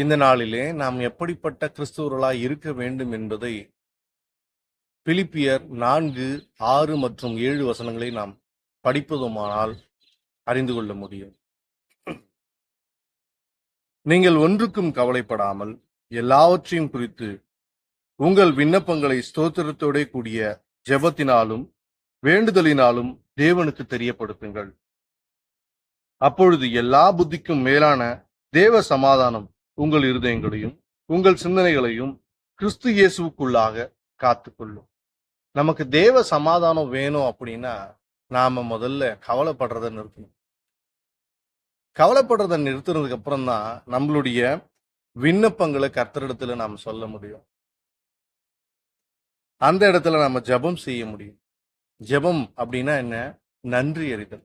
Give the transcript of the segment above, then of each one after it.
இந்த நாளிலே நாம் எப்படிப்பட்ட கிறிஸ்துவர்களாய் இருக்க வேண்டும் என்பதை பிலிப்பியர் நான்கு ஆறு மற்றும் ஏழு வசனங்களை நாம் படிப்பதுமானால் அறிந்து கொள்ள முடியும். நீங்கள் ஒன்றுக்கும் கவலைப்படாமல் எல்லாவற்றையும் குறித்து உங்கள் விண்ணப்பங்களை ஸ்தோத்திரத்தோட கூடிய ஜெபத்தினாலும் வேண்டுதலினாலும் தேவனுக்கு தெரியப்படுத்துங்கள். அப்பொழுது எல்லா புத்திக்கும் மேலான தேவ சமாதானம் உங்கள் இருதயங்களையும் உங்கள் சிந்தனைகளையும் கிறிஸ்து இயேசுவுக்குள்ளாக காத்துக்கொள்ளும். நமக்கு தேவ சமாதானம் வேணும் அப்படின்னா நாம முதல்ல கவலைப்படுறத நிறுத்தணும். கவலைப்படுறத நிறுத்துறதுக்கு அப்புறம் தான் நம்மளுடைய விண்ணப்பங்களை கர்த்தரிடத்துல நாம் சொல்ல முடியும். அந்த இடத்துல நம்ம ஜெபம் செய்ய முடியும். ஜெபம் அப்படின்னா என்ன? நன்றி அறிதல்.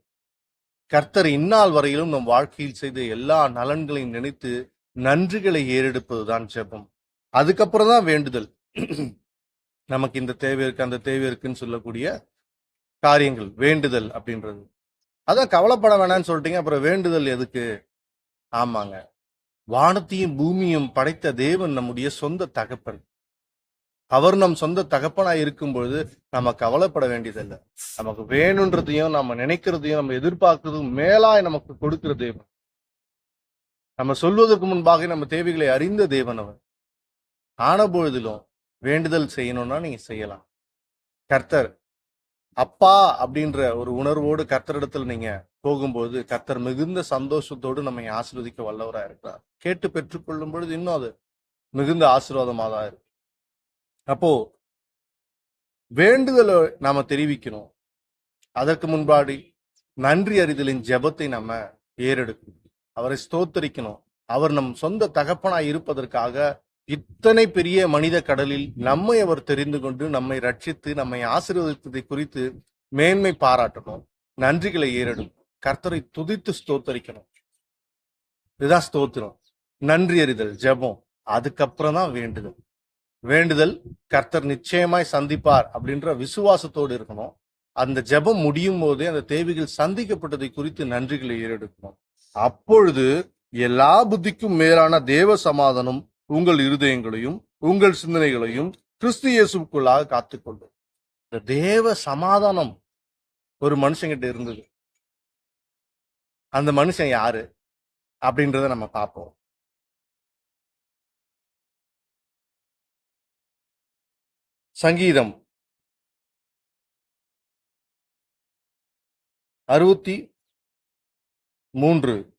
கர்த்தர் இந்நாள் வரையிலும் நம் வாழ்க்கையில் செய்த எல்லா நலன்களையும் நினைத்து நன்றிகளை ஏறெடுப்பதுதான் ஜெபம் அதுக்கப்புறம் தான் வேண்டுதல். நமக்கு இந்த தேவை இருக்கு அந்த தேவை இருக்குன்னு சொல்லக்கூடிய காரியங்கள் வேண்டுதல் அப்படின்றது. அதான் கவலைப்பட வேணாம்னு சொல்லிட்டீங்க அப்புறம் வேண்டுதல் எதுக்கு? ஆமாங்க. வானத்தையும் பூமியும் படைத்த தேவன் நம்முடைய சொந்த தகப்பன். அவர் நம் சொந்த தகப்பனாய் இருக்கும் பொழுது நம்ம கவலைப்பட வேண்டியதில்லை. நமக்கு வேணுன்றதையும் நம்ம நினைக்கிறதையும் நம்ம எதிர்பார்க்கிறதும் மேலாய் நமக்கு கொடுக்கிற தேவன். நம்ம சொல்வதற்கு முன்பாக நம்ம தேவைகளை அறிந்த தேவன் அவர். ஆன பொழுதிலும் வேண்டுதல் செய்யணும்னா நீங்க செய்யலாம். கர்த்தர் அப்பா அப்படின்ற ஒரு உணர்வோடு கர்த்தரிடத்தில் நீங்க போகும்போது கர்த்தர் மிகுந்த சந்தோஷத்தோடு நம்மை ஆசிர்வதிக்க வல்லவரா இருக்கிறார். கேட்டு பெற்றுக்கொள்ளும் பொழுது இன்னும் அது மிகுந்த ஆசீர்வாதமாக தான் இருக்கு. அப்போ வேண்டுதலை நாம தெரிவிக்கணும். அதற்கு முன்பாடி நன்றி அறிதலின் ஜெபத்தை நம்ம ஏறெடுக்கணும். அவரை ஸ்தோத்தரிக்கணும். அவர் நம் சொந்த தகப்பனாய் இருப்பதற்காக இத்தனை பெரிய மனித கடலில் நம்மை அவர் தெரிந்து கொண்டு நம்மை ரட்சித்து நம்மை ஆசீர்வதித்ததை குறித்து மேன்மை பாராட்டணும். நன்றிகளை ஏறணும். கர்த்தரை துதித்து ஸ்தோத்தரிக்கணும். இதுதான் ஸ்தோத்திரம். நன்றி அறிதல் ஜெபம். அதுக்கப்புறம் தான் வேண்டுதல். வேண்டுதல் கர்த்தர் நிச்சயமாய் சந்திப்பார் அப்படின்ற விசுவாசத்தோடு இருக்கணும். அந்த ஜெபம் முடியும் போதே அந்த தேவைகள் சந்திக்கப்பட்டதை குறித்து நன்றிகளை ஏறெடுக்கணும். அப்பொழுது எல்லா புத்திக்கும் மேலான தேவ சமாதானம் உங்கள் இருதயங்களையும் உங்கள் சிந்தனைகளையும் கிறிஸ்து இயேசுக்குள்ளாக காத்துக்கொள்ளும். இந்த தேவ சமாதானம் ஒரு மனுஷங்கிட்ட இருந்தது. அந்த மனுஷன் யாரு? அப்படின்றத நம்ம பார்ப்போம். சங்கீதம் அறுபத்தி மூன்று.